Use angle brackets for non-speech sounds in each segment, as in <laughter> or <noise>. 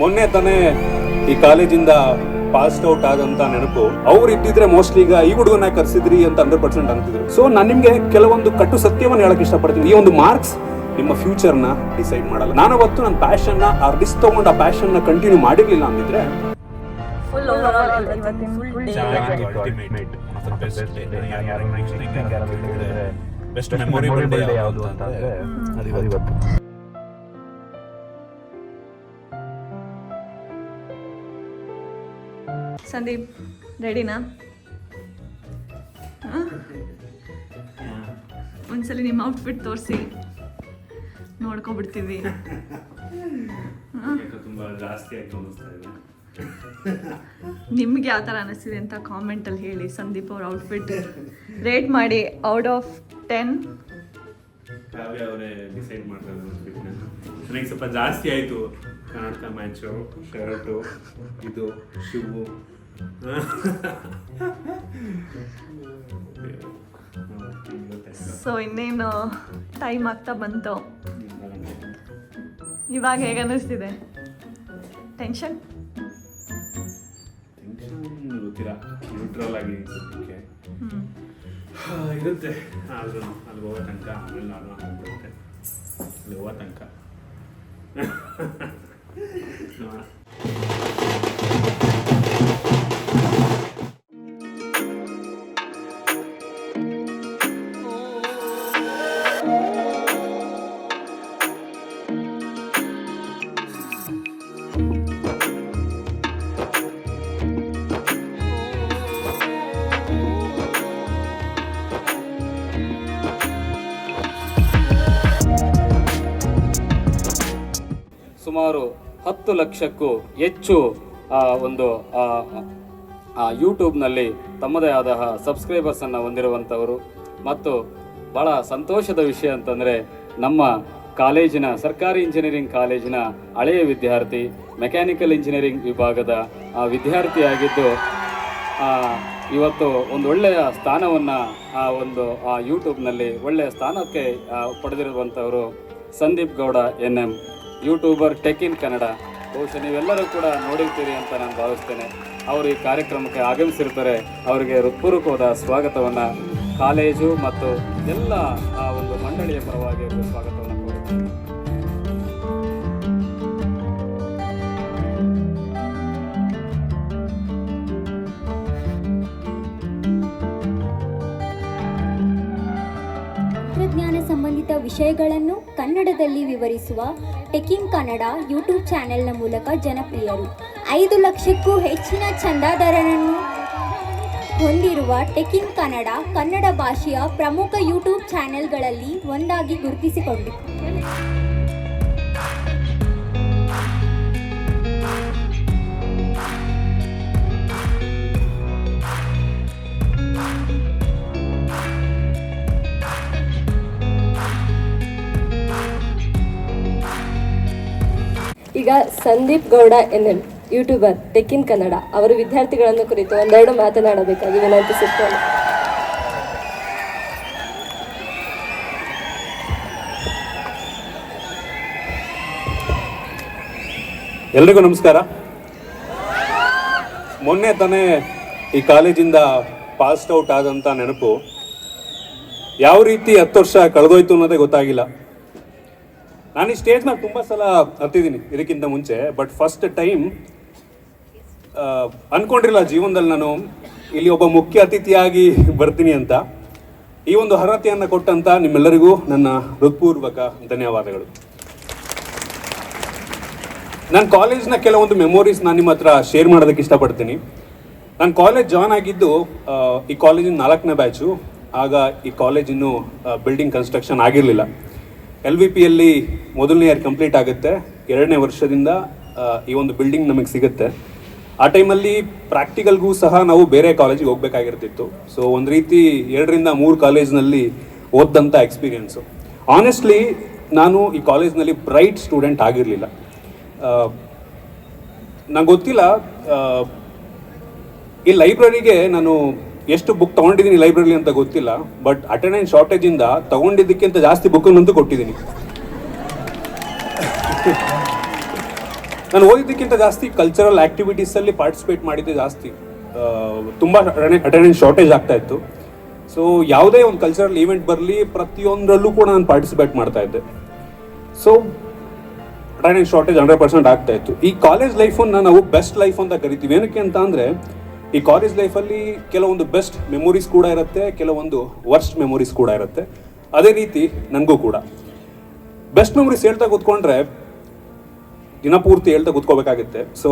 ಮೊನ್ನೆ ತಾನೇ ಈ ಕಾಲೇಜಿಂದ ಪಾಸ್ಡ್ ಔಟ್ ಆದಂತ ನೆನಪು. ಅವ್ರು ಇದ್ದಿದ್ರೆ ಮೋಸ್ಟ್ಲಿ ಈಗ ಈ ಹುಡುಗನ ಕರ್ಸಿದ್ರಿ ಅಂತ ಹಂಡ್ರೆಡ್ ಪರ್ಸೆಂಟ್ ಅಂತಿದ್ರು. ಸೊ ನಾನು ನಿಮ್ಗೆ ಕೆಲವೊಂದು ಕಟ್ಟು ಸತ್ಯವನ್ನು ಹೇಳಕ್ ಇಷ್ಟಪಡ್ತೀನಿ. ಈ ಒಂದು ಮಾರ್ಕ್ಸ್ ನಿಮ್ಮ ಫ್ಯೂಚರ್ನ ಡಿಸೈಡ್ ಮಾಡಲ್ಲ. ನಾನು ಅವತ್ತು ನನ್ನ ಪ್ಯಾಷನ್ನ ಆ ರಿಸ್ಕ್ ತಗೊಂಡು ಆ ಪ್ಯಾಷನ್ನ ಕಂಟಿನ್ಯೂ ಮಾಡಿರ್ಲಿಲ್ಲ ಅಂದಿದ್ರೆ ಫುಲ್ ಓವರ್ ಇವತ್ತಿನ full day best memorable Sandeep ರೆಡಿನಾ? ಒಂದ್ಸಲಿ ನಿಮ್ಮ ಔಟ್ಫಿಟ್ ತೋರಿಸಿ. ನೋಡ್ಕೊಬಿಡ್ತೀವಿ. ನಿಮ್ಗೆ ಯಾವ ಥರ ಅನಿಸ್ತಿದೆ ಅಂತ ಕಾಮೆಂಟಲ್ಲಿ ಹೇಳಿ ಸಂದೀಪ್ ಅವ್ರ ಔಟ್ಫಿಟ್ ರೇಟ್ ಮಾಡಿ ಔಟ್ ಆಫ್ ಟೆನ್ ಡಿಸೈಡ್ ಮಾಡ್ತಾರೆ ನನಗೆ ಸ್ವಲ್ಪ ಜಾಸ್ತಿ ಆಯಿತು ಕರ್ನಾಟಕ ಮ್ಯಾಚು ಶರ್ಟು ಇದು ಶಿವು ಸೊ ಇನ್ನೇನು ಟೈಮ್ ಆಗ್ತಾ ಬಂತು. ಇವಾಗ ಹೇಗೆ ಅನ್ನಿಸ್ತಿದೆ? ಟೆನ್ಷನ್ ಗೊತ್ತಿಲ್ಲ. ನ್ಯೂಟ್ರಲ್ ಆಗಿ ಸದ್ಯಕ್ಕೆ ಹಾ, ಇರುತ್ತೆ. ಆದ್ರೂ ಅಲ್ಲಿ ಹೋಗೋ ತನಕ ಆಮೇಲೆ ನಾನು ಆಗ್ಬಿಡುತ್ತೆ ಅಲ್ಲಿ ಹೋಗೋ ತನಕ. <laughs> ಹತ್ತು ಲಕ್ಷಕ್ಕೂ ಹೆಚ್ಚು ಒಂದು ಯೂಟ್ಯೂಬ್ನಲ್ಲಿ ತಮ್ಮದೇ ಆದ ಸಬ್ಸ್ಕ್ರೈಬರ್ಸನ್ನು ಹೊಂದಿರುವಂಥವರು. ಮತ್ತು ಭಾಳ ಸಂತೋಷದ ವಿಷಯ ಅಂತಂದರೆ, ನಮ್ಮ ಕಾಲೇಜಿನ, ಸರ್ಕಾರಿ ಇಂಜಿನಿಯರಿಂಗ್ ಕಾಲೇಜಿನ ಹಳೆಯ ವಿದ್ಯಾರ್ಥಿ, ಮೆಕ್ಯಾನಿಕಲ್ ಇಂಜಿನಿಯರಿಂಗ್ ವಿಭಾಗದ ವಿದ್ಯಾರ್ಥಿಯಾಗಿದ್ದು ಇವತ್ತು ಒಂದು ಒಳ್ಳೆಯ ಸ್ಥಾನವನ್ನು, ಆ, ಒಂದು, ಆ, ಯೂಟ್ಯೂಬ್ನಲ್ಲಿ ಒಳ್ಳೆಯ ಸ್ಥಾನಕ್ಕೆ ಪಡೆದಿರುವಂಥವರು Sandeep Gowda N M YouTuber tech in Kannada. ಬಹುಶಃ ನೀವೆಲ್ಲರೂ ಕೂಡ ನೋಡಿರ್ತೀರಿ ಅಂತ ನಾನು ಭಾವಿಸ್ತೇನೆ. ಅವರು ಈ ಕಾರ್ಯಕ್ರಮಕ್ಕೆ ಆಗಮಿಸಿರ್ತಾರೆ. ಅವರಿಗೆ ಹೃತ್ಪೂರ್ವಕವಾದ ಸ್ವಾಗತವನ್ನು ಕಾಲೇಜು ಮತ್ತು ಎಲ್ಲ, ಆ, ಒಂದು ಮಂಡಳಿಯ ಪರವಾಗಿ ಅವರಿಗೆ ವಿಷಯಗಳನ್ನು ಕನ್ನಡದಲ್ಲಿ ವಿವರಿಸುವ ಟೆಕಿಂಗ್ ಕನ್ನಡ ಯೂಟ್ಯೂಬ್ ಚಾನೆಲ್ನ ಮೂಲಕ ಜನಪ್ರಿಯರು. ಐದು ಲಕ್ಷಕ್ಕೂ ಹೆಚ್ಚಿನ ಚಂದಾದಾರರನ್ನು ಹೊಂದಿರುವ ಟೆಕಿಂಗ್ ಕನ್ನಡ ಕನ್ನಡ ಭಾಷೆಯ ಪ್ರಮುಖ ಯೂಟ್ಯೂಬ್ ಚಾನೆಲ್ಗಳಲ್ಲಿ ಒಂದಾಗಿ ಗುರುತಿಸಿಕೊಂಡಿದೆ. ಈಗ Sandeep Gowda N M YouTuber tech in Kannada, ಅವರು ವಿದ್ಯಾರ್ಥಿಗಳನ್ನು ಕುರಿತು ಒಂದೆರಡು ಮಾತನಾಡಬೇಕಾಗಿ ವಿನಂತಿಸುತ್ತೇನೆ. ಎಲ್ರಿಗೂ ನಮಸ್ಕಾರ. ಮೊನ್ನೆ ತಾನೇ ಈ ಕಾಲೇಜಿಂದ ಪಾಸ್ಡ್ ಔಟ್ ಆದಂಥ ನೆನಪು. ಯಾವ ರೀತಿ ಹತ್ತು ವರ್ಷ ಕಳೆದೋಯ್ತು ಅನ್ನೋದೇ ಗೊತ್ತಾಗಿಲ್ಲ. ನಾನು ಈ ಸ್ಟೇಜ್ ಮೇಲೆ ತುಂಬ ಸಲ ಹತ್ತಿದ್ದೀನಿ ಇದಕ್ಕಿಂತ ಮುಂಚೆ ಬಟ್ ಫಸ್ಟ್ ಟೈಮ್ ಅನ್ಕೊಂಡಿರಲಿಲ್ಲ ಜೀವನದಲ್ಲಿ ನಾನು ಇಲ್ಲಿ ಒಬ್ಬ ಮುಖ್ಯ ಅತಿಥಿಯಾಗಿ ಬರ್ತೀನಿ ಅಂತ. ಈ ಒಂದು ಅರ್ಹತೆಯನ್ನು ಕೊಟ್ಟಂತ ನಿಮ್ಮೆಲ್ಲರಿಗೂ ನನ್ನ ಹೃತ್ಪೂರ್ವಕ ಧನ್ಯವಾದಗಳು. ನಾನು ಕಾಲೇಜ್ನ ಕೆಲವೊಂದು ಮೆಮೊರೀಸ್ ನಾನು ನಿಮ್ಮ ಹತ್ರ ಶೇರ್ ಮಾಡೋದಕ್ಕೆ ಇಷ್ಟಪಡ್ತೀನಿ. ನಾನು ಕಾಲೇಜ್ ಜಾಯ್ನ್ ಆಗಿದ್ದು ಈ ಕಾಲೇಜಿನ ನಾಲ್ಕನೇ ಬ್ಯಾಚು ಆಗ ಈ ಕಾಲೇಜ್ ಇನ್ನೂ ಬಿಲ್ಡಿಂಗ್ ಕನ್ಸ್ಟ್ರಕ್ಷನ್ ಆಗಿರಲಿಲ್ಲ. ಎಲ್ ವಿ ಪಿಯಲ್ಲಿ ಮೊದಲನೇ ಇಯರ್ ಕಂಪ್ಲೀಟ್ ಆಗುತ್ತೆ. ಎರಡನೇ ವರ್ಷದಿಂದ ಈ ಒಂದು ಬಿಲ್ಡಿಂಗ್ ನಮಗೆ ಸಿಗುತ್ತೆ. ಆ ಟೈಮಲ್ಲಿ ಪ್ರಾಕ್ಟಿಕಲ್ಗೂ ಸಹ ನಾವು ಬೇರೆ ಕಾಲೇಜಿಗೆ ಹೋಗಬೇಕಾಗಿರ್ತಿತ್ತು. ಸೊ ಒಂದು ರೀತಿ ಎರಡರಿಂದ ಮೂರು ಕಾಲೇಜ್ನಲ್ಲಿ ಓದ್ದಂಥ ಎಕ್ಸ್ಪೀರಿಯನ್ಸು ಆನೆಸ್ಟ್ಲಿ ನಾನು ಈ ಕಾಲೇಜ್ನಲ್ಲಿ ಬ್ರೈಟ್ ಸ್ಟೂಡೆಂಟ್ ಆಗಿರಲಿಲ್ಲ. ನಂಗೆ ಗೊತ್ತಿಲ್ಲ ಈ ಲೈಬ್ರರಿಗೆ ನಾನು ಎಷ್ಟು ಬುಕ್ ತೊಗೊಂಡಿದ್ದೀನಿ ಲೈಬ್ರರಿ ಅಂತ ಗೊತ್ತಿಲ್ಲ ಬಟ್ ಅಟೆಂಡೆನ್ಸ್ ಶಾರ್ಟೇಜಿಂದ ತಗೊಂಡಿದ್ದಕ್ಕಿಂತ ಜಾಸ್ತಿ ಬುಕ್ಕನ್ನಂತೂ ಕೊಟ್ಟಿದ್ದೀನಿ. ನಾನು ಓದಿದ್ದಕ್ಕಿಂತ ಜಾಸ್ತಿ ಕಲ್ಚರಲ್ ಆ್ಯಕ್ಟಿವಿಟೀಸಲ್ಲಿ ಪಾರ್ಟಿಸಿಪೇಟ್ ಮಾಡಿದ್ದೆ ಜಾಸ್ತಿ. ತುಂಬ ಅಟೆಂಡೆನ್ಸ್ ಶಾರ್ಟೇಜ್ ಆಗ್ತಾ ಇತ್ತು. ಸೊ ಯಾವುದೇ ಒಂದು ಕಲ್ಚರಲ್ ಈವೆಂಟ್ ಬರಲಿ ಪ್ರತಿಯೊಂದರಲ್ಲೂ ಕೂಡ ನಾನು ಪಾರ್ಟಿಸಿಪೇಟ್ ಮಾಡ್ತಾ ಇದ್ದೆ. So attendance shortage hundred percent ಆಗ್ತಾ ಇತ್ತು. ಈ ಕಾಲೇಜ್ ಲೈಫನ್ನು ನಾವು ಬೆಸ್ಟ್ ಲೈಫ್ ಅಂತ ಕರಿತೀವಿ. ಏನಕ್ಕೆ ಅಂತ ಅಂದರೆ ಈ ಕಾಲೇಜ್ ಲೈಫಲ್ಲಿ ಕೆಲವೊಂದು ಬೆಸ್ಟ್ ಮೆಮೊರೀಸ್ ಕೂಡ ಇರುತ್ತೆ, ಕೆಲವೊಂದು ವರ್ಸ್ಟ್ ಮೆಮೊರೀಸ್ ಕೂಡ ಇರುತ್ತೆ. ಅದೇ ರೀತಿ ನನಗೂ ಕೂಡ. ಬೆಸ್ಟ್ ಮೆಮೊರೀಸ್ ಹೇಳ್ತಾ ಕೂತ್ಕೊಂಡ್ರೆ ದಿನಪೂರ್ತಿ ಹೇಳ್ತಾ ಕೂತ್ಕೋಬೇಕಾಗುತ್ತೆ. ಸೊ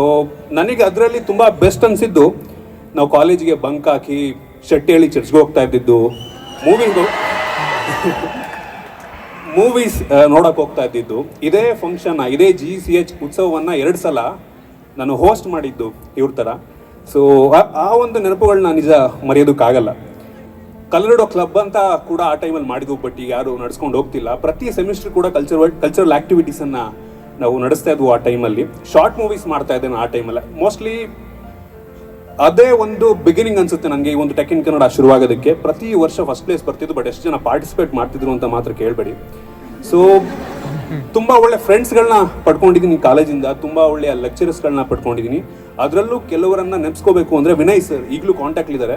ನನಗೆ ಅದರಲ್ಲಿ ತುಂಬ ಬೆಸ್ಟ್ ಅನಿಸಿದ್ದು ನಾವು ಕಾಲೇಜಿಗೆ ಬಂಕ್ ಹಾಕಿ ಶೆಟ್ಟಿ ಹೇಳಿ ಚರ್ಚ್ಗೆ ಹೋಗ್ತಾ ಇದ್ದಿದ್ದು ಮೂವಿಂಗು ಮೂವೀಸ್ ನೋಡೋಕೆ ಹೋಗ್ತಾ ಇದ್ದಿದ್ದು. ಇದೇ ಫಂಕ್ಷನ್ನ ಇದೇ ಜಿ ಸಿ ಎಚ್ ಉತ್ಸವವನ್ನು ಎರಡು ಸಲ ನಾನು ಹೋಸ್ಟ್ ಮಾಡಿದ್ದು ಇವ್ರ ಥರ ಸೊ ಆ ಒಂದು ನೆನಪುಗಳನ್ನ ನಿಜ ಮರೆಯೋದಕ್ಕಾಗಲ್ಲ. ಕಲ್ಲಡೋ ಕ್ಲಬ್ ಅಂತ ಕೂಡ ಆ ಟೈಮಲ್ಲಿ ಮಾಡಿದ್ವು ಬಟ್ ಈಗ ಯಾರು ನಡ್ಸ್ಕೊಂಡು ಹೋಗ್ತಿಲ್ಲ. ಪ್ರತಿ ಸೆಮಿಸ್ಟರ್ ಕೂಡ ಕಲ್ಚರ್ ಕಲ್ಚರಲ್ ಅನ್ನ ನಾವು ನಡೆಸ್ತಾ ಇದ್ವು ಆ ಟೈಮಲ್ಲಿ ಶಾರ್ಟ್ ಮೂವೀಸ್ ಮಾಡ್ತಾ ಇದ್ದೇನೆ ಆ ಟೈಮಲ್ಲಿ ಮೋಸ್ಟ್ಲಿ ಅದೇ ಒಂದು ಬಿಗಿನಿಂಗ್ ಅನ್ಸುತ್ತೆ ನನಗೆ ಈ ಒಂದು ಟೆಕ್ ಇನ್ ಕನ್ನಡ ಶುರುವಾಗೋದಕ್ಕೆ. ಪ್ರತಿ ವರ್ಷ ಫಸ್ಟ್ ಪ್ಲೇಸ್ ಬರ್ತಿದ್ದು ಬಟ್ ಎಷ್ಟು ಜನ ಪಾರ್ಟಿಸಿಪೇಟ್ ಮಾಡ್ತಿದ್ರು ಅಂತ ಮಾತ್ರ ಕೇಳಬೇಡಿ. ಸೊ ತುಂಬ ಒಳ್ಳೆ ಫ್ರೆಂಡ್ಸ್ಗಳನ್ನ ಪಡ್ಕೊಂಡಿದ್ದೀನಿ ಕಾಲೇಜಿಂದ, ತುಂಬ ಒಳ್ಳೆಯ ಲೆಕ್ಚರರ್ಸ್ಗಳನ್ನ ಪಡ್ಕೊಂಡಿದ್ದೀನಿ ಅದರಲ್ಲೂ ಕೆಲವರನ್ನ ನೆನೆಸ್ಕೋಬೇಕು ಅಂದರೆ ವಿನಯ್ ಸರ್ ಈಗಲೂ ಕಾಂಟ್ಯಾಕ್ಟ್ಲಿದ್ದಾರೆ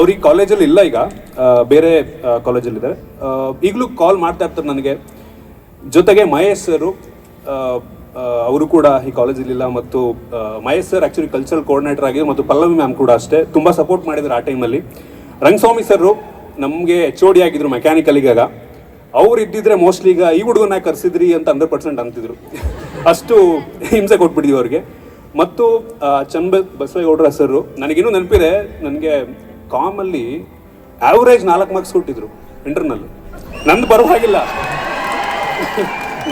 ಅವ್ರಿಗೆ ಕಾಲೇಜಲ್ಲಿ ಇಲ್ಲ ಈಗ. ಬೇರೆ ಬೇರೆ ಕಾಲೇಜಲ್ಲಿದ್ದಾರೆ ಈಗಲೂ ಕಾಲ್ ಮಾಡ್ತಾ ಇರ್ತಾರೆ ನನಗೆ. ಜೊತೆಗೆ ಮಹೇಶ್ ಸರು ಅವರು ಕೂಡ ಈ ಕಾಲೇಜಲ್ಲಿಲ್ಲ ಮತ್ತು Mahesh sir actually cultural coordinator ಆಗಿ ಮತ್ತು ಪಲ್ಲವಿ ಮ್ಯಾಮ್ ಕೂಡ ಅಷ್ಟೇ. ತುಂಬ ಸಪೋರ್ಟ್ ಮಾಡಿದ್ರು ಆ ಟೈಮಲ್ಲಿ ರಂಗಸ್ವಾಮಿ ಸರ್ ನಮಗೆ ಎಚ್ ಓ ಡಿ ಆಗಿದ್ರು ಮೆಕ್ಯಾನಿಕಲಿಗಾಗ ಅವ್ರು ಇದ್ದಿದ್ರೆ ಮೋಸ್ಟ್ಲಿ ಈಗ ಈ ಹುಡುಗನ ಕರೆಸಿದ್ರಿ ಅಂತ ಹಂಡ್ರೆಡ್ ಪರ್ಸೆಂಟ್ ಅಂತಿದ್ರು. ಅಷ್ಟು ಹಿಂಸೆ ಕೊಟ್ಬಿಟ್ಟಿದ್ವಿ ಅವ್ರಿಗೆ. ಮತ್ತು ಚಂಬ, ಬಸವೇಗೌಡರ ಹೆಸರು ನನಗಿನ್ನೂ ನೆನಪಿದೆ, ನನಗೆ ಕಾಮಲ್ಲಿ ಆವ್ರೇಜ್ ನಾಲ್ಕು ಮಾರ್ಕ್ಸ್ ಕೊಟ್ಟಿದ್ರು ಇಂಟರ್ನಲ್ ನಂದು ಪರವಾಗಿಲ್ಲ.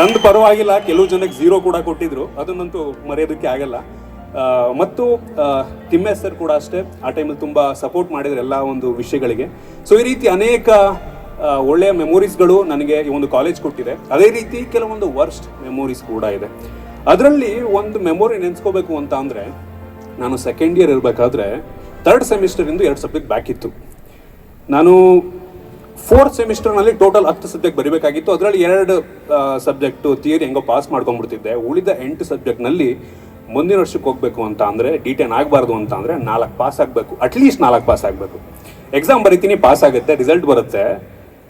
ನಂದು ಪರವಾಗಿಲ್ಲ, ಕೆಲವು ಜನಕ್ಕೆ ಝೀರೋ ಕೂಡ ಕೊಟ್ಟಿದ್ರು, ಅದನ್ನಂತೂ ಮರೆಯೋದಕ್ಕೆ ಆಗಲ್ಲ. ಮತ್ತು ತಿಮ್ಮೆ ಸರ್ ಕೂಡ ಅಷ್ಟೇ, ಆ ಟೈಮಲ್ಲಿ ತುಂಬ ಸಪೋರ್ಟ್ ಮಾಡಿದ್ರು ಎಲ್ಲ ಒಂದು ವಿಷಯಗಳಿಗೆ. ಸೊ ಈ ರೀತಿ ಅನೇಕ ಒಳ್ಳೆಯ ಮೆಮೊರೀಸ್ಗಳು ನನಗೆ ಈ ಒಂದು ಕಾಲೇಜ್ ಕೊಟ್ಟಿದೆ. ಅದೇ ರೀತಿ ಕೆಲವೊಂದು ವರ್ಸ್ಟ್ ಮೆಮೊರೀಸ್ ಕೂಡ ಇದೆ. ಅದರಲ್ಲಿ ಒಂದು ಮೆಮೊರಿ ನೆನೆಸ್ಕೋಬೇಕು ಅಂತ ಅಂದರೆ, ನಾನು ಸೆಕೆಂಡ್ ಇಯರ್ ಇರಬೇಕಾದ್ರೆ ತರ್ಡ್ ಸೆಮಿಸ್ಟರಿಂದ ಎರಡು ಸಬ್ಜೆಕ್ಟ್ ಬ್ಯಾಕ್ ಇತ್ತು. ನಾನು ಫೋರ್ತ್ ಸೆಮಿಸ್ಟರ್ನಲ್ಲಿ ಟೋಟಲ್ ಹತ್ತು ಸಬ್ಜೆಕ್ಟ್ ಬರೀಬೇಕಾಗಿತ್ತು. ಅದರಲ್ಲಿ ಎರಡು ಸಬ್ಜೆಕ್ಟು ಥಿಯರಿ ಹೆಂಗೋ ಪಾಸ್ ಮಾಡ್ಕೊಂಡ್ಬಿಡ್ತಿದ್ದೆ. ಉಳಿದ ಎಂಟು ಸಬ್ಜೆಕ್ಟ್ನಲ್ಲಿ ಮುಂದಿನ ವರ್ಷಕ್ಕೆ ಹೋಗಬೇಕು ಅಂತ ಅಂದರೆ ಡಿಟೇನ್ ಆಗಬಾರ್ದು ಅಂತ ಅಂದರೆ ನಾಲ್ಕು ಪಾಸ್ ಆಗಬೇಕು. ಅಟ್ಲೀಸ್ಟ್ ನಾಲ್ಕು ಪಾಸ್ ಆಗಬೇಕು. ಎಕ್ಸಾಮ್ ಬರಿತೀನಿ ಪಾಸ್ ಆಗುತ್ತೆ ರಿಸಲ್ಟ್ ಬರುತ್ತೆ.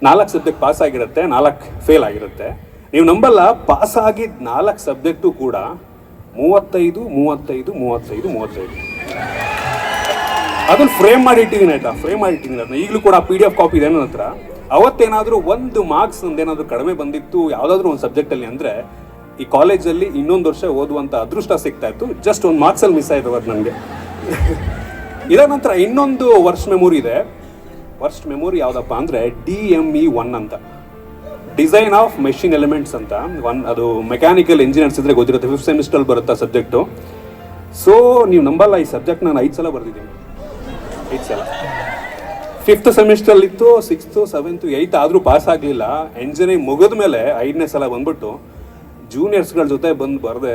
ನಾಲ್ಕು ಸಬ್ಜೆಕ್ಟ್ ಪಾಸ್ ಆಗಿರುತ್ತೆ, ನಾಲ್ಕು ಫೇಲ್ ಆಗಿರುತ್ತೆ. ನೀವು ನಂಬಲ್ಲ ಪಾಸ್ ಆಗಿದ್ದ ನಾಲ್ಕು ಸಬ್ಜೆಕ್ಟು ಕೂಡ ಮೂವತ್ತೈದು ಮೂವತ್ತೈದು ಮೂವತ್ತೈದು ಮೂವತ್ತೈದು. ಅದನ್ನು ಫ್ರೇಮ್ ಮಾಡಿ ಇಟ್ಟಿದ್ದೀನಿ ಆಯ್ತಾ? ಫ್ರೇಮ್ ಮಾಡಿ ಇಟ್ಟಿದ್ದೀನಿ ಅದನ್ನ. ಈಗಲೂ ಕೂಡ ಪಿ ಡಿ ಎಫ್ ಕಾಪಿ ಇದೆ ನನ್ನ ಹತ್ರ. ಅವತ್ತೇನಾದರೂ ಒಂದು ಮಾರ್ಕ್ಸ್ ಏನಾದರೂ ಕಡಿಮೆ ಬಂದಿತ್ತು, ಯಾವುದಾದ್ರೂ ಒಂದು ಸಬ್ಜೆಕ್ಟಲ್ಲಿ ಅಂದರೆ, ಈ ಕಾಲೇಜಲ್ಲಿ ಇನ್ನೊಂದು ವರ್ಷ ಓದುವಂಥ ಅದೃಷ್ಟ ಸಿಗ್ತಾ ಇತ್ತು. ಜಸ್ಟ್ ಒಂದು ಮಾರ್ಕ್ಸಲ್ಲಿ ಮಿಸ್ ಆಯ್ತು ಅದು ನನಗೆ. ಇದರ ನಂತರ ಇನ್ನೊಂದು ವರ್ಷ ಮೆಮೊರಿ ಇದೆ. ವರ್ಸ್ಟ್ ಮೆಮೊರಿ ಯಾವುದಪ್ಪ ಅಂದರೆ ಡಿ ಎಂ ಇ ಒನ್ ಅಂತ. ಡಿಸೈನ್ ಆಫ್ ಮೆಷಿನ್ ಎಲಿಮೆಂಟ್ಸ್ ಅಂತ. ಒನ್, ಅದು ಮೆಕ್ಯಾನಿಕಲ್ ಇಂಜಿನಿಯರ್ಸ್ ಇದ್ರೆ ಗೊತ್ತಿರುತ್ತೆ ಫಿಫ್ತ್ ಸೆಮಿಸ್ಟರ್ ಬರುತ್ತೆ ಸಬ್ಜೆಕ್ಟು ಸೊ ನೀವು ನಂಬಲ್ಲ ಈ ಸಬ್ಜೆಕ್ಟ್ ನಾನು ಐದು ಸಲ ಬರೆದಿದ್ದೀನಿ. ಐದು ಸಲ. ಫಿಫ್ತ್ ಸೆಮಿಸ್ಟರ್ ಇತ್ತು ಸಿಕ್ಸ್ತು ಸೆವೆಂತು ಏಯ್ತ್ ಆದರೂ ಪಾಸ್ ಆಗಲಿಲ್ಲ. ಎಂಜಿನಿಯರಿಂಗ್ ಮುಗಿದ ಮೇಲೆ ಐದನೇ ಸಲ ಬಂದ್ಬಿಟ್ಟು ಜೂನಿಯರ್ಸ್ಗಳ ಜೊತೆ ಬಂದು ಬರದೆ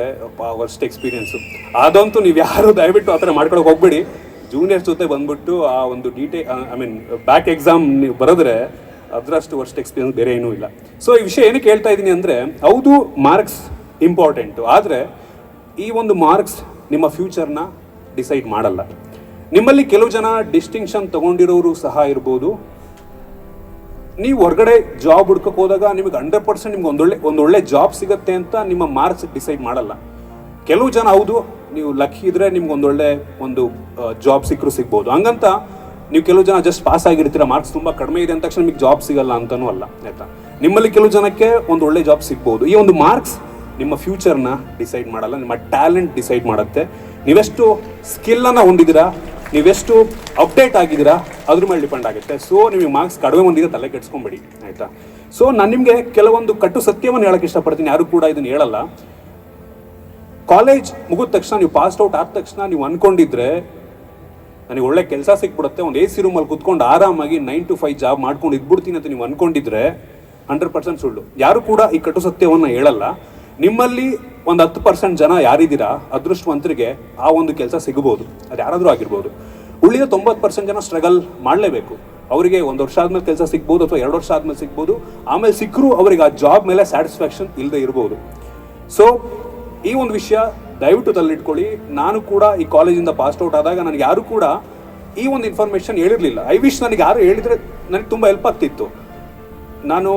ವರ್ಸ್ಟ್ ಎಕ್ಸ್ಪೀರಿಯನ್ಸು ಅದಂತೂ ನೀವು ಯಾರು ದಯವಿಟ್ಟು ಆ ಥರ ಮಾಡ್ಕೊಳಕ್ಕೆ ಹೋಗ್ಬೇಡಿ. ಜೂನಿಯರ್ಸ್ ಜೊತೆ ಬಂದ್ಬಿಟ್ಟು ಆ ಒಂದು ಡೀಟೇ ಐ ಮೀನ್ ಬ್ಯಾಕ್ ಎಕ್ಸಾಮ್ ನೀವು ಬರೆದ್ರೆ ಅದರಷ್ಟು ವರ್ಸ್ಟ್ ಎಕ್ಸ್ಪೀರಿಯನ್ಸ್ ಬೇರೆ ಏನೂ ಇಲ್ಲ. ಸೊ ಈ ವಿಷಯ ಏನಕ್ಕೆ ಹೇಳ್ತಾ ಇದ್ದೀನಿ ಅಂದರೆ, ಹೌದು ಮಾರ್ಕ್ಸ್ ಇಂಪಾರ್ಟೆಂಟು ಆದರೆ ಈ ಒಂದು ಮಾರ್ಕ್ಸ್ ನಿಮ್ಮ ಫ್ಯೂಚರ್ನ ಡಿಸೈಡ್ ಮಾಡಲ್ಲ. ನಿಮ್ಮಲ್ಲಿ ಕೆಲವು ಜನ ಡಿಸ್ಟಿಂಕ್ಷನ್ ತಗೊಂಡಿರೋರು ಸಹ ಇರ್ಬೋದು. ನೀವು ಹೊರಗಡೆ ಜಾಬ್ ಹುಡ್ಕಕ್ಕೆ ಹೋದಾಗ ನಿಮಗೆ ಹಂಡ್ರೆಡ್ ಪರ್ಸೆಂಟ್ ನಿಮ್ಗೆ ಒಂದೊಳ್ಳೆ ಒಂದೊಳ್ಳೆ ಜಾಬ್ ಸಿಗುತ್ತೆ ಅಂತ ನಿಮ್ಮ ಮಾರ್ಕ್ಸ್ ಡಿಸೈಡ್ ಮಾಡಲ್ಲ. ಕೆಲವು ಜನ ಹೌದು ನೀವು ಲಕ್ಕಿ ಇದ್ರೆ ನಿಮ್ಗೆ ಒಂದೊಳ್ಳೆ ಒಂದು ಜಾಬ್ ಸಿಕ್ಕರು ಸಿಗ್ಬೋದು. ಹಂಗಂತ ನೀವು ಕೆಲವು ಜನ ಜಸ್ಟ್ ಪಾಸ್ ಆಗಿರ್ತೀರ ಮಾರ್ಕ್ಸ್ ತುಂಬ ಕಡಿಮೆ ಇದೆ ಅಂದ ತಕ್ಷಣ ನಿಮಗೆ ಜಾಬ್ ಸಿಗಲ್ಲ ಅಂತನೂ ಅಲ್ಲ, ಆಯ್ತಾ? ನಿಮ್ಮಲ್ಲಿ ಕೆಲವು ಜನಕ್ಕೆ ಒಂದು ಒಳ್ಳೆ ಜಾಬ್ ಸಿಗ್ಬೋದು. ಈ ಒಂದು ಮಾರ್ಕ್ಸ್ ನಿಮ್ಮ ಫ್ಯೂಚರ್ನ ಡಿಸೈಡ್ ಮಾಡಲ್ಲ, ನಿಮ್ಮ ಟ್ಯಾಲೆಂಟ್ ಡಿಸೈಡ್ ಮಾಡುತ್ತೆ. ನೀವೆಷ್ಟು ಸ್ಕಿಲ್ಲನ್ನು ಹೊಂದಿದ್ದೀರಾ, ನೀವೆಷ್ಟು ಅಪ್ಡೇಟ್ ಆಗಿದ್ದೀರಾ, ಅದ್ರ ಮೇಲೆ ಡಿಪೆಂಡ್ ಆಗುತ್ತೆ. ಸೊ ನಿಮಗೆ ಮಾರ್ಕ್ಸ್ ಕಡಿಮೆ ಬಂದಿದೆ, ತಲೆ ಕೆಡ್ಸ್ಕೊಂಬೇಡಿ, ಆಯಿತಾ? ಸೊ ನಾನು ನಿಮಗೆ ಕೆಲವೊಂದು ಕಟ್ಟು ಸತ್ಯವನ್ನು ಹೇಳಕ್ಕೆ ಇಷ್ಟಪಡ್ತೀನಿ, ಯಾರು ಕೂಡ ಇದನ್ನು ಹೇಳಲ್ಲ. ಕಾಲೇಜ್ ಮುಗಿದ ತಕ್ಷಣ ನೀವು ಪಾಸ್ ಔಟ್ ಆದ ತಕ್ಷಣ ನೀವು ಅನ್ಕೊಂಡಿದ್ರೆ ನನಗೆ ಒಳ್ಳೆ ಕೆಲಸ ಸಿಕ್ಬಿಡುತ್ತೆ. ಒಂದು ಎ ಸಿ ರೂಮಲ್ಲಿ ಕುತ್ಕೊಂಡು ಆರಾಮಾಗಿ ನೈನ್ ಟು ಫೈವ್ ಜಾಬ್ ಮಾಡ್ಕೊಂಡು ಇದ್ಬಿಡ್ತೀನಿ ಅಂತ ನೀವು ಅನ್ಕೊಂಡಿದ್ರೆ ಹಂಡ್ರೆಡ್ ಪರ್ಸೆಂಟ್ ಸುಳ್ಳು. ಯಾರು ಕೂಡ ಈ ಕಟು ಸತ್ಯವನ್ನು ಹೇಳಲ್ಲ. ನಿಮ್ಮಲ್ಲಿ ಒಂದು ಹತ್ತು ಪರ್ಸೆಂಟ್ ಜನ ಯಾರಿದ್ದೀರಾ, ಅದೃಷ್ಟವಂತರಿಗೆ ಆ ಒಂದು ಕೆಲಸ ಸಿಗಬಹುದು ಅದು ಯಾರಾದರೂ ಆಗಿರ್ಬೋದು. ಉಳಿದ ತೊಂಬತ್ತು ಪರ್ಸೆಂಟ್ ಜನ ಸ್ಟ್ರಗಲ್ ಮಾಡಲೇಬೇಕು. ಅವರಿಗೆ ಒಂದು ವರ್ಷ ಆದಮೇಲೆ ಕೆಲಸ ಸಿಗ್ಬೋದು ಅಥವಾ ಎರಡು ವರ್ಷ ಆದಮೇಲೆ ಸಿಗ್ಬೋದು. ಆಮೇಲೆ ಸಿಕ್ಕರೂ ಅವರಿಗೆ ಆ ಜಾಬ್ ಮೇಲೆ ಸ್ಯಾಟಿಸ್ಫ್ಯಾಕ್ಷನ್ ಇಲ್ಲದೆ ಇರ್ಬೋದು. ಸೊ ಈ ಒಂದು ವಿಷಯ ದಯವಿಟ್ಟು ತಲ್ಲಿಟ್ಕೊಳ್ಳಿ ನಾನು ಕೂಡ ಈ ಕಾಲೇಜಿಂದ ಔಟ್ ಆದಾಗ ನನಗೆ ಯಾರು ಕೂಡ ಈ ಒಂದು ಇನ್ಫಾರ್ಮೇಶನ್ ಹೇಳಿರಲಿಲ್ಲ. ಐ ವಿಶ್ ನನಗೆ ಯಾರು ಹೇಳಿದರೆ ನನಗೆ ತುಂಬ ಹೆಲ್ಪ್ ಆಗ್ತಿತ್ತು. ನಾನು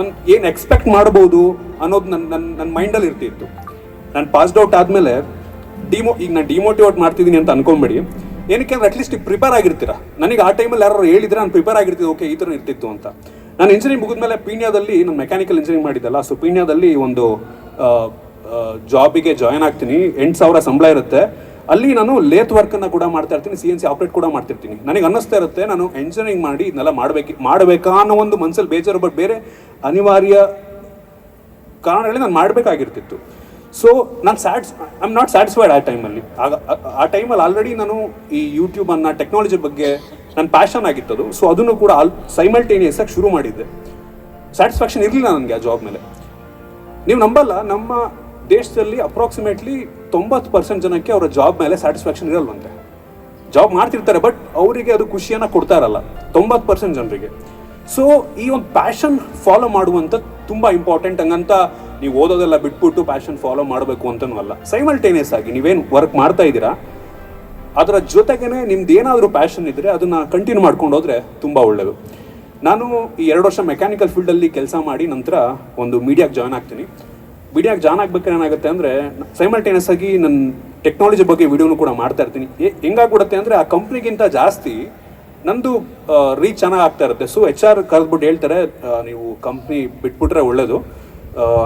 ಒಂದು ಏನು ಎಕ್ಸ್ಪೆಕ್ಟ್ ಮಾಡ್ಬೋದು ಅನ್ನೋದು ನನ್ನ ನನ್ನ ನನ್ನ ಮೈಂಡಲ್ಲಿ ಇರ್ತಿತ್ತು. ನಾನು ಪಾಸ್ಡ್ ಔಟ್ ಆದಮೇಲೆ ಡಿಮೋ ಈಗ ನಾನು ಡಿಮೋಟಿವೇಟ್ ಮಾಡ್ತಿದ್ದೀನಿ ಅಂತ ಅನ್ಕೊಂಬೇಡಿ ಏನಕ್ಕೆ ಅಂದ್ರೆ ಅಟ್ಲೀಸ್ಟ್ ಈಗ ಪ್ರಿಪೇರ್ ಆಗಿರ್ತೀರಾ. ನನಗೆ ಆ ಟೈಮಲ್ಲಿ ಯಾರು ಹೇಳಿದ್ರೆ ನಾನು ಪ್ರಿಪೇರ್ ಆಗಿರ್ತಿದ್ದೆ ಓಕೆ ಈ ಥರ ಇರ್ತಿತ್ತು ಅಂತ. ನಾನು ಇಂಜಿನಿಯರಿಂಗ್ ಮುಗಿದ್ಮೇಲೆ ಪೀಣ್ಯದಲ್ಲಿ ನಾನು ಮೆಕ್ಯಾನಿಕಲ್ ಇಂಜಿನಿಯರಿಂಗ್ ಮಾಡಿದ್ದಲ್ಲ ಸೊ ಪೀಣ್ಯದಲ್ಲಿ ಒಂದು ಜಾಬಿಗೆ ಜಾಯ್ನ್ ಆಗ್ತೀನಿ. ಎಂಟು ಸಾವಿರ ಸಂಬಳ ಇರುತ್ತೆ. ಅಲ್ಲಿ ನಾನು ಲೇತ್ ವರ್ಕನ್ನು ಕೂಡ ಮಾಡ್ತಾ ಇರ್ತೀನಿ ಸಿ ಎನ್ ಸಿ ಆಪ್ರೇಟ್ ಕೂಡ ಮಾಡ್ತಿರ್ತೀನಿ ನನಗೆ ಅನ್ನಿಸ್ತಾ ಇರುತ್ತೆ, ನಾನು ಎಂಜಿನಿಯರಿಂಗ್ ಮಾಡಿ ಇದನ್ನೆಲ್ಲ ಮಾಡಬೇಕು ಮಾಡಬೇಕಾ ಅನ್ನೋ ಒಂದು ಮನಸ್ಸಲ್ಲಿ ಬೇಜಾರು ಬಟ್ ಬೇರೆ ಅನಿವಾರ್ಯ ಕಾರಣಗಳಲ್ಲಿ ನಾನು ಮಾಡಬೇಕಾಗಿರ್ತಿತ್ತು. ಸೊ ನಾನು ಸ್ಯಾಟ್ಸ್ ಐ ಆಮ್ ನಾಟ್ ಸ್ಯಾಟಿಸ್ಫೈಡ್ ಆ ಟೈಮಲ್ಲಿ ಆಗ ಆ- ಟೈಮಲ್ಲಿ ಆಲ್ರೆಡಿ ನಾನು ಈ ಯೂಟ್ಯೂಬನ್ನು ಟೆಕ್ನಾಲಜಿ ಬಗ್ಗೆ ನನ್ನ ಪ್ಯಾಷನ್ ಆಗಿತ್ತದು. ಸೊ ಅದನ್ನು ಕೂಡ ಆಲ್ ಸೈಮಲ್ಟೇನಿಯಸ್ ಆಗಿ ಶುರು ಮಾಡಿದ್ದೆ. ಸ್ಯಾಟಿಸ್ಫ್ಯಾಕ್ಷನ್ ಇರಲಿಲ್ಲ ನನಗೆ ಆ ಜಾಬ್ ಮೇಲೆ. ನೀವು ನಂಬಲ್ಲ, ನಮ್ಮ ದೇಶದಲ್ಲಿ ಅಪ್ರಾಕ್ಸಿಮೇಟ್ಲಿ ತೊಂಬತ್ತು ಪರ್ಸೆಂಟ್ ಜನಕ್ಕೆ ಅವರ ಜಾಬ್ ಮೇಲೆ ಸ್ಯಾಟಿಸ್ಫ್ಯಾಕ್ಷನ್ ಇರಲ್ವಂತೆ. ಜಾಬ್ ಮಾಡ್ತಿರ್ತಾರೆ ಬಟ್ ಅವರಿಗೆ ಅದು ಖುಷಿಯನ್ನು ಕೊಡ್ತಾ ಇರಲ್ಲ. ತೊಂಬತ್ತು ಪರ್ಸೆಂಟ್ ಜನರಿಗೆ. ಸೊ ಈ ಒಂದು ಪ್ಯಾಷನ್ ಫಾಲೋ ಮಾಡುವಂಥ ತುಂಬ ಇಂಪಾರ್ಟೆಂಟ್ ಹಂಗಂತ ನೀವು ಓದೋದೆಲ್ಲ ಬಿಟ್ಬಿಟ್ಟು ಪ್ಯಾಷನ್ ಫಾಲೋ ಮಾಡಬೇಕು ಅಂತನೂ ಅಲ್ಲ. ಸೈಮಲ್ಟೇನಿಯಸ್ ಆಗಿ ನೀವೇನು ವರ್ಕ್ ಮಾಡ್ತಾ ಇದ್ದೀರಾ? ಅದರ ಜೊತೆಗೇನೆ ನಿಮ್ದು ಏನಾದರೂ ಪ್ಯಾಷನ್ ಇದ್ದರೆ ಅದನ್ನು ಕಂಟಿನ್ಯೂ ಮಾಡ್ಕೊಂಡು ಹೋದರೆ ತುಂಬ ಒಳ್ಳೆಯದು ನಾನು ಈ ಎರಡು ವರ್ಷ ಮೆಕ್ಯಾನಿಕಲ್ ಫೀಲ್ಡಲ್ಲಿ ಕೆಲಸ ಮಾಡಿ ನಂತರ ಒಂದು ಮೀಡಿಯಾಗೆ ಜಾಯ್ನ್ ಆಗ್ತೀನಿ. ಮೀಡಿಯಾಗೆ ಜಾನ್ ಆಗ್ಬೇಕಾದ್ರೆ ಏನಾಗುತ್ತೆ ಅಂದರೆ ಸೈಮಲ್ಟೇನಿಯಸ್ ಆಗಿ ನನ್ನ ಟೆಕ್ನಾಲಜಿ ಬಗ್ಗೆ ವಿಡಿಯೋನು ಕೂಡ ಮಾಡ್ತಾ ಇರ್ತೀನಿ. ಹೆಂಗಾಗ್ಬಿಡುತ್ತೆ ಅಂದರೆ ಆ ಕಂಪ್ನಿಗಿಂತ ಜಾಸ್ತಿ ನಂದು ರೀಚ್ ಚೆನ್ನಾಗಿ ಆಗ್ತಾ ಇರುತ್ತೆ. ಸೊ ಎಚ್ ಆರ್ ಕರೆದ್ಬಿಟ್ಟು ಹೇಳ್ತಾರೆ ನೀವು ಕಂಪ್ನಿ ಬಿಟ್ಬಿಟ್ರೆ ಒಳ್ಳೇದು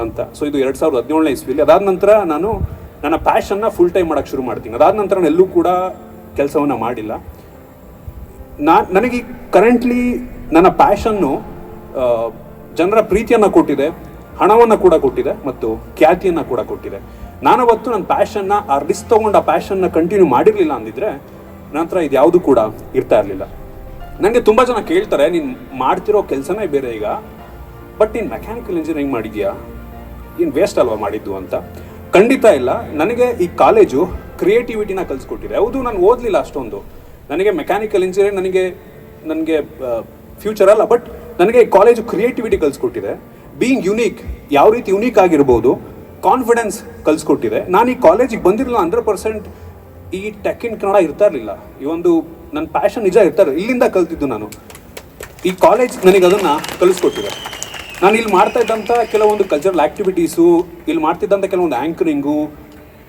ಅಂತ. ಸೊ ಇದು ಎರಡು ಸಾವಿರದ ಹದಿನೇಳನೇ ಇಸ್ವಿಲಿ. ಅದಾದ ನಂತರ ನಾನು ನನ್ನ ಪ್ಯಾಷನ್ನ ಫುಲ್ ಟೈಮ್ ಮಾಡೋಕ್ಕೆ ಶುರು ಮಾಡ್ತೀನಿ. ಅದಾದ ನಂತರ ನಾನು ಎಲ್ಲೂ ಕೂಡ ಕೆಲಸವನ್ನು ಮಾಡಿಲ್ಲ. ನಾ, ನನಗೆ ಕರೆಂಟ್ಲಿ ನನ್ನ ಪ್ಯಾಷನ್ನು ಜನರ ಪ್ರೀತಿಯನ್ನು ಕೊಟ್ಟಿದೆ. ಹಣವನ್ನು ಕೂಡ ಕೊಟ್ಟಿದೆ ಮತ್ತು ಖ್ಯಾತಿಯನ್ನು ಕೂಡ ಕೊಟ್ಟಿದೆ. ನಾನವತ್ತು ನನ್ನ ಪ್ಯಾಷನ್ನ ಆ ರಿಸ್ಕ್ ತೊಗೊಂಡು ಆ ಪ್ಯಾಷನ್ನ ಕಂಟಿನ್ಯೂ ಮಾಡಿರಲಿಲ್ಲ ಅಂದಿದ್ರೆ ನಂತರ ಇದು ಯಾವುದು ಕೂಡ ಇರ್ತಾ ಇರಲಿಲ್ಲ. ನನಗೆ ತುಂಬ ಜನ ಕೇಳ್ತಾರೆ, ನೀನು ಮಾಡ್ತಿರೋ ಕೆಲಸನೇ ಬೇರೆ ಈಗ ಬಟ್ ನೀನು ಮೆಕ್ಯಾನಿಕಲ್ ಇಂಜಿನಿಯರಿಂಗ್ ಮಾಡಿದ್ಯಾ? ಏನು ವೇಸ್ಟ್ ಅಲ್ವಾ ಮಾಡಿದ್ದು ಅಂತ? ಖಂಡಿತ ಇಲ್ಲ. ನನಗೆ ಈ ಕಾಲೇಜು ಕ್ರಿಯೇಟಿವಿಟಿನ ಕಲಿಸ್ಕೊಟ್ಟಿದೆ. ಹೌದು, ನಾನು ಓದಲಿಲ್ಲ ಅಷ್ಟೊಂದು. ನನಗೆ ಮೆಕ್ಯಾನಿಕಲ್ ಇಂಜಿನಿಯರಿಂಗ್ ನನಗೆ ನನಗೆ ಫ್ಯೂಚರ್ ಅಲ್ಲ ಬಟ್ ನನಗೆ ಕಾಲೇಜು ಕ್ರಿಯೇಟಿವಿಟಿ ಕಲಿಸ್ಕೊಟ್ಟಿದೆ. ಬೀಯಿಂಗ್ ಯುನೀಕ್ ಯಾವ ರೀತಿ ಯುನೀಕ್ ಆಗಿರ್ಬೋದು ಕಾನ್ಫಿಡೆನ್ಸ್ ಕಲಿಸ್ಕೊಟ್ಟಿದೆ. ನಾನು ಈ ಕಾಲೇಜಿಗೆ ಬಂದಿರಲಿಲ್ಲ ಹಂಡ್ರೆಡ್ ಪರ್ಸೆಂಟ್ ಈ ಟೆಕ್ ಇನ್ ಕನ್ನಡ ಇರ್ತಾ ಇರಲಿಲ್ಲ. ಈ ಒಂದು ನನ್ನ ಪ್ಯಾಷನ್ ನಿಜ ಇರ್ತಾ ಇರಲಿಲ್ಲ. ಇಲ್ಲಿಂದ ಕಲ್ತಿದ್ದು ನಾನು. ಈ ಕಾಲೇಜ್ ನನಗೆ ಅದನ್ನು ಕಲಿಸ್ಕೊಟ್ಟಿದೆ. ನಾನು ಇಲ್ಲಿ ಮಾಡ್ತಾ ಇದ್ದಂಥ ಕೆಲವೊಂದು ಕಲ್ಚರಲ್ ಆ್ಯಕ್ಟಿವಿಟೀಸು ಇಲ್ಲಿ ಮಾಡ್ತಿದ್ದಂಥ ಕೆಲವೊಂದು ಆ್ಯಂಕರಿಂಗು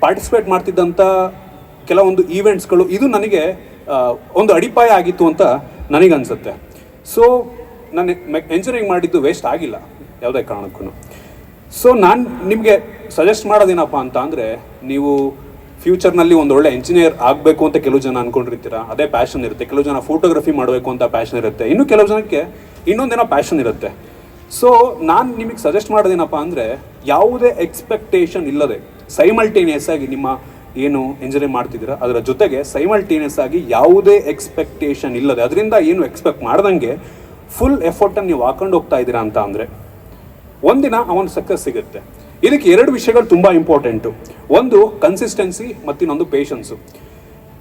ಪಾರ್ಟಿಸಿಪೇಟ್ ಮಾಡ್ತಿದ್ದಂಥ ಕೆಲವೊಂದು ಈವೆಂಟ್ಸ್ಗಳು ಇದು ನನಗೆ ಒಂದು ಅಡಿಪಾಯ ಆಗಿತ್ತು ಅಂತ ನನಗನ್ಸುತ್ತೆ. ಸೊ ನಾನು ಎಂಜಿನಿಯರಿಂಗ್ ಮಾಡಿದ್ದು ವೇಸ್ಟ್ ಆಗಿಲ್ಲ. ಯಾವುದೇ ಕಾರಣಕ್ಕೂ. ಸೊ ನಾನು ನಿಮಗೆ ಸಜೆಸ್ಟ್ ಮಾಡೋದೇನಪ್ಪ ಅಂತ ಅಂದರೆ, ನೀವು ಫ್ಯೂಚರ್ನಲ್ಲಿ ಒಂದು ಒಳ್ಳೆ ಇಂಜಿನಿಯರ್ ಆಗಬೇಕು ಅಂತ ಕೆಲವು ಜನ ಅಂದ್ಕೊಂಡಿರ್ತೀರ ಅದೇ ಪ್ಯಾಷನ್ ಇರುತ್ತೆ. ಕೆಲವು ಜನ ಫೋಟೋಗ್ರಫಿ ಮಾಡಬೇಕು ಅಂತ ಪ್ಯಾಷನ್ ಇರುತ್ತೆ. ಇನ್ನು ಕೆಲವು ಜನಕ್ಕೆ ಇನ್ನೊಂದೇನೋ ಪ್ಯಾಷನ್ ಇರುತ್ತೆ. ಸೊ ನಾನು ನಿಮಗೆ ಸಜೆಸ್ಟ್ ಮಾಡೋದೇನಪ್ಪ ಅಂದರೆ, ಯಾವುದೇ ಎಕ್ಸ್ಪೆಕ್ಟೇಷನ್ ಇಲ್ಲದೆ ಸೈಮಲ್ಟೇನಿಯಸ್ ಆಗಿ ನಿಮ್ಮ ಏನು ಇಂಜಿನಿಯರ್ ಮಾಡ್ತಿದ್ದೀರಾ, ಅದರ ಜೊತೆಗೆ ಸೈಮಲ್ಟೇನಿಯಸ್ ಆಗಿ ಯಾವುದೇ ಎಕ್ಸ್ಪೆಕ್ಟೇಷನ್ ಇಲ್ಲದೆ, ಅದರಿಂದ ಏನು ಎಕ್ಸ್ಪೆಕ್ಟ್ ಮಾಡ್ದಂಗೆ ಫುಲ್ ಎಫರ್ಟನ್ನು ನೀವು ಹಾಕೊಂಡು ಹೋಗ್ತಾ ಇದ್ದೀರಾ ಅಂತ ಅಂದರೆ ಒಂದಿನ ಅವನ ಸಕ್ಸಸ್ ಸಿಗುತ್ತೆ. ಇದಕ್ಕೆ ಎರಡು ವಿಷಯಗಳು ತುಂಬ ಇಂಪಾರ್ಟೆಂಟು ಒಂದು ಕನ್ಸಿಸ್ಟೆನ್ಸಿ ಮತ್ತು ಇನ್ನೊಂದು ಪೇಷನ್ಸು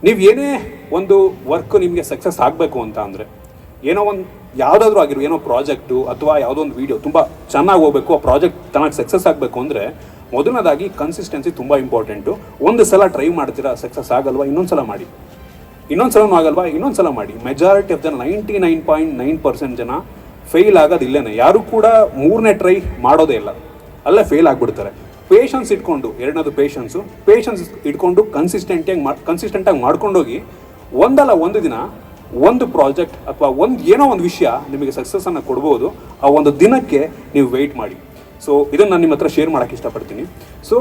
ನೀವು ಏನೇ ಒಂದು ವರ್ಕ್ ನಿಮಗೆ ಸಕ್ಸಸ್ ಆಗಬೇಕು ಅಂತ ಅಂದರೆ, ಏನೋ ಒಂದು ಯಾವುದಾದ್ರೂ ಆಗಿರೋ ಏನೋ ಪ್ರಾಜೆಕ್ಟು ಅಥವಾ ಯಾವುದೋ ಒಂದು ವೀಡಿಯೋ ತುಂಬ ಚೆನ್ನಾಗಿ ಹೋಗಬೇಕು, ಆ ಪ್ರಾಜೆಕ್ಟ್ ಚೆನ್ನಾಗಿ ಸಕ್ಸಸ್ ಆಗಬೇಕು ಅಂದರೆ, ಮೊದಲನೇದಾಗಿ ಕನ್ಸಿಸ್ಟೆನ್ಸಿ ತುಂಬ ಇಂಪಾರ್ಟೆಂಟು ಒಂದು ಸಲ ಟ್ರೈ ಮಾಡ್ತೀರಾ ಸಕ್ಸಸ್ ಆಗಲ್ವಾ, ಇನ್ನೊಂದು ಸಲ ಮಾಡಿ. ಇನ್ನೊಂದು ಸಲನೂ ಆಗಲ್ವಾ, ಇನ್ನೊಂದು ಸಲ ಮಾಡಿ. Majority of the ninety nine point nine percent ಜನ ಫೇಲ್ ಆಗೋದು ಯಾರು ಕೂಡ ಮೂರನೇ ಟ್ರೈ ಮಾಡೋದೇ ಇಲ್ಲ. ಅಲ್ಲೇ ಫೇಲ್ ಆಗಿಬಿಡ್ತಾರೆ. ಪೇಷನ್ಸ್ ಇಟ್ಕೊಂಡು, ಎರಡನೇದು ಪೇಷನ್ಸು ಪೇಷನ್ಸ್ ಇಟ್ಕೊಂಡು ಕನ್ಸಿಸ್ಟೆಂಟಾಗಿ ಮಾ ಕನ್ಸಿಸ್ಟೆಂಟಾಗಿ ಮಾಡ್ಕೊಂಡೋಗಿ ಒಂದಲ್ಲ ಒಂದು ದಿನ ಒಂದು ಪ್ರಾಜೆಕ್ಟ್ ಅಥವಾ ಒಂದು ಏನೋ ಒಂದು ವಿಷಯ ನಿಮಗೆ ಸಕ್ಸಸ್ಸನ್ನು ಕೊಡ್ಬೋದು. ಆ ಒಂದು ದಿನಕ್ಕೆ ನೀವು ವೆಯ್ಟ್ ಮಾಡಿ. ಸೊ ಇದನ್ನು ನಾನು ನಿಮ್ಮ ಹತ್ರ ಶೇರ್ ಮಾಡೋಕ್ಕೆ ಇಷ್ಟಪಡ್ತೀನಿ. ಸೊ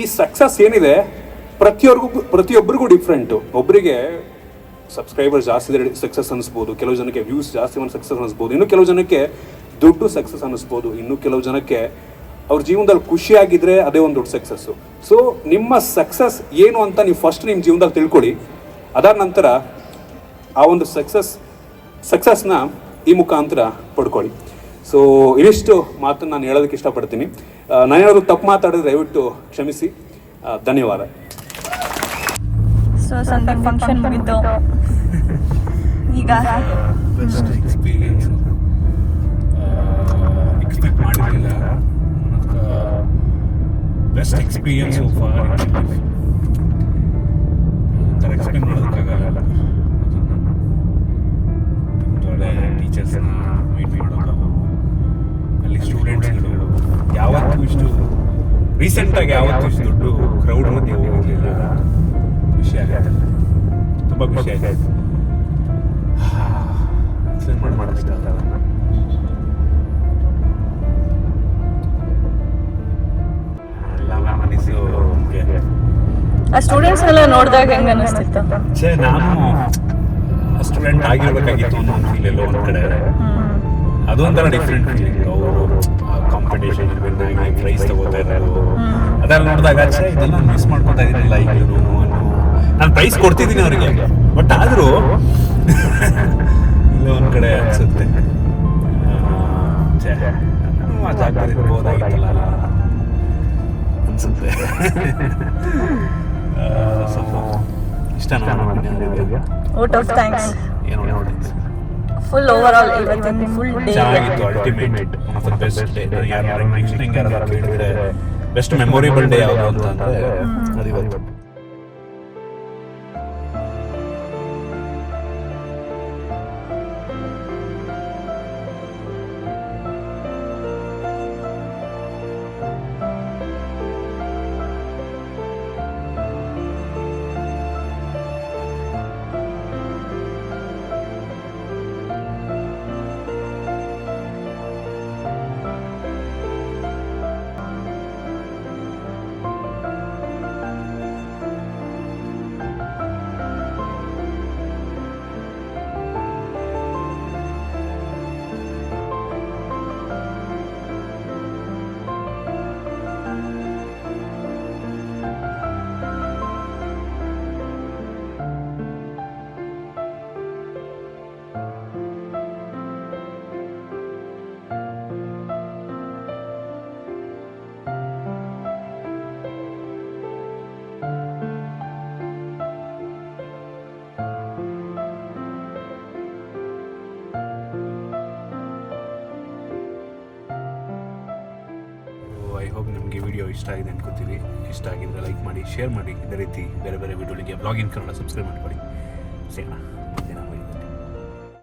ಈ ಸಕ್ಸಸ್ ಏನಿದೆ, ಪ್ರತಿಯೊರ್ಗೂ ಪ್ರತಿಯೊಬ್ಬರಿಗೂ ಡಿಫ್ರೆಂಟು ಒಬ್ಬರಿಗೆ ಸಬ್ಸ್ಕ್ರೈಬರ್ಸ್ ಜಾಸ್ತಿ ಇದ್ರೆ ಸಕ್ಸಸ್ ಅನಿಸ್ಬೋದು ಕೆಲವು ಜನಕ್ಕೆ ವ್ಯೂಸ್ ಜಾಸ್ತಿ ಒಂದು ಸಕ್ಸಸ್ ಅನಿಸ್ಬೋದು ಇನ್ನು ಕೆಲವು ಜನಕ್ಕೆ ದುಡ್ಡು ಸಕ್ಸಸ್ ಅನಿಸ್ಬೋದು ಇನ್ನು ಕೆಲವು ಜನಕ್ಕೆ ಅವ್ರ ಜೀವನದಲ್ಲಿ ಖುಷಿಯಾಗಿದ್ರೆ ಅದೇ ಒಂದು ದೊಡ್ಡ ಸಕ್ಸಸ್ಸು ಸೊ ನಿಮ್ಮ ಸಕ್ಸಸ್ ಏನು ಅಂತ ನೀವು ಫಸ್ಟ್ ನಿಮ್ಮ ಜೀವನದಲ್ಲಿ ತಿಳ್ಕೊಳ್ಳಿ. ಅದಾದ ನಂತರ ಆ ಒಂದು ಸಕ್ಸಸ್ ಸಕ್ಸಸ್ನ ಈ ಮುಖಾಂತರ ಪಡ್ಕೊಳ್ಳಿ. ಸೊ ಇದಿಷ್ಟು ಮಾತನ್ನು ನಾನು ಹೇಳೋದಕ್ಕೆ ಇಷ್ಟಪಡ್ತೀನಿ. ನಾನು ಹೇಳೋದು ತಪ್ಪು ಮಾತಾಡಿದ್ರೆ ದಯವಿಟ್ಟು ಕ್ಷಮಿಸಿ. ಧನ್ಯವಾದ. ಸೊ ಸಂಡೆ ಫಂಕ್ಷನ್ ಮುಗಿತು ಈಗ ಬೆಸ್ಟ್ ಎಕ್ಸ್ಪೀರಿಯನ್ಸ್ ಎಕ್ಸ್ಪೆಕ್ಟ್ ಮಾಡಿರಲಿಲ್ಲ ಬೆಸ್ಟ್ ಎಕ್ಸ್ಪೀರಿಯನ್ಸ್ ಸೊ ಫಾರ್ ಒಂಥರ ಎಕ್ಸ್ಪ್ಲೇನ್ ಮಾಡೋದಕ್ಕಾಗಲ್ಲ ಒಳ್ಳೆ ಟೀಚರ್ಸ್ನ ಮೀಟ್ ಮಾಡೋದು. ಅಲ್ಲಿ ಸ್ಟೂಡೆಂಟ್ಸ್ಗಳು ಯಾವತ್ತೂ ಇಷ್ಟು ರೀಸೆಂಟಾಗಿ ಯಾವತ್ತೂ ಇಷ್ಟು ದೊಡ್ಡ ಕ್ರೌಡ್ ಮಧ್ಯೆ ಹೋಗಿರಲಿಲ್ಲ ಖುಷಿ ಆಗುತ್ತೆ ತುಂಬ ಖುಷಿ ಆಯ್ತು. ಎಕ್ಸ್ಪ್ಲೇನ್ ಮಾಡಿ ಮಾಡೋದಕ್ಕಾಗಲ್ಲ ಮನಸ್ಸು ಆ ಸ್ಟೂಡೆಂಟ್ಸ್ ಎಲ್ಲ ನೋಡಿದಾಗ ಹೆಂಗ ಅನಿಸ್ತಿತ್ತು? ಛೇ ನಾನು ಸ್ಟೂಡೆಂಟ್ ಆಗಿರ್ಬೇಕಾಗಿತ್ತು ಅನ್ನೋ ಒಂದು ಫೀಲ್ ಎಲ್ಲೋ ಒಂದು ಕಡೆ. ಅದೊಂಥರ ಡಿಫ್ರೆಂಟ್ ಫೀಲಿಂಗ್ ಅವರು ಕಾಂಪಿಟೇಷನ್ ಆಗಿ ಪ್ರೈಸ್ ತಗೋತಾ ಇರೋದು. ಅದೆಲ್ಲ ನೋಡಿದಾಗ ಛೇ ಇದೆಲ್ಲ ಮಿಸ್ ಮಾಡ್ಕೊತಾ ಇದೀನಿಲ್ಲ ಈಗಲೂ ನಾನು ಪ್ರೈಸ್ ಕೊಡ್ತಿದ್ದೀನಿ ಅವರಿಗೆ. ಬಟ್ ಆದರೂ <laughs> ಇಲ್ಲ ಒಂದು ಕಡೆ ಅನ್ಸುತ್ತೆ. ಆ, ಜಾಗದಲ್ಲಿ ಇರ್ಬೋದಾಗಿತ್ತಲ್ಲ. ಅನ್ಸುತ್ತೆ. <laughs> ಸೊ ಇಷ್ಟ ನಾನು ಔಟ್ ಆಫ್ ಥ್ಯಾಂಕ್ಸ್ ಏನೋ ನೋಡಿ ಫುಲ್ ಓವರ್ ಆಲ್ ಇವತ್ತಿನ ಫುಲ್ ಡೇ ಚೆನ್ನಾಗಿತ್ತು ultimate one of the best day ಯಾರು ನೆಕ್ಸ್ಟ್ ಹಿಂಗೆ ಯಾರು ಕೇಳಿದ್ರೆ ಬೆಸ್ಟ್ ಮೆಮೊರೇಬಲ್ ಡೇ ಯಾವುದು ಅಂತ ಅಂದ್ರೆ ಅದು ಇವತ್ತು ಇಷ್ಟ ಆಗಿದೆ ಅನ್ಕೋತೀವಿ ಇಷ್ಟ ಆಗಿದ್ರೆ ಲೈಕ್ ಮಾಡಿ ಶೇರ್ ಮಾಡಿ. ಇದೇ ರೀತಿ ಬೇರೆ ಬೇರೆ ವಿಡಿಯೋಗಳಿಗೆ ಬ್ಲಾಗಿನ್ ಕನ್ನಡ ಸಬ್ಸ್ಕ್ರೈಬ್ ಮಾಡ್ಕೊಳ್ಳಿ. ಸಿಗೋಣ